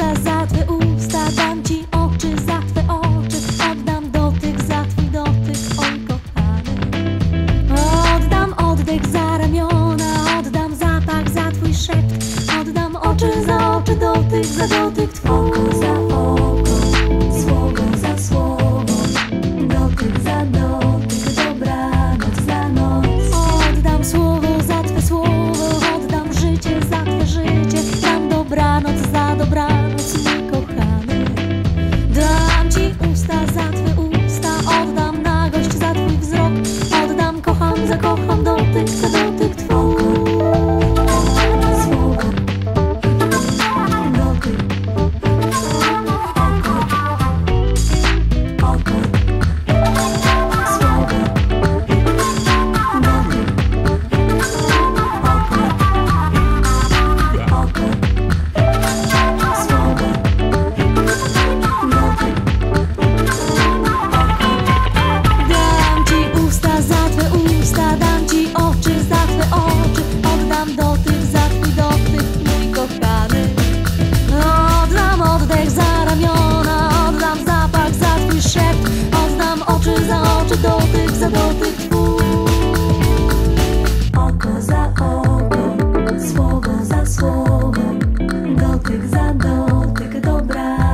usta, za twe usta dam ci oczy, za twe oczy oddam dotyk, za twój dotyk, oj kochany. Oddam oddech za ramiona, oddam zapach, za twój szept, oddam oczy za oczy, dotyk za dotyk twój. Za zakocham dotyk, dotyk twój dotyk, za dotyk twój. Oko za oko, słowo za słowo. Dotyk za dotyk dobra.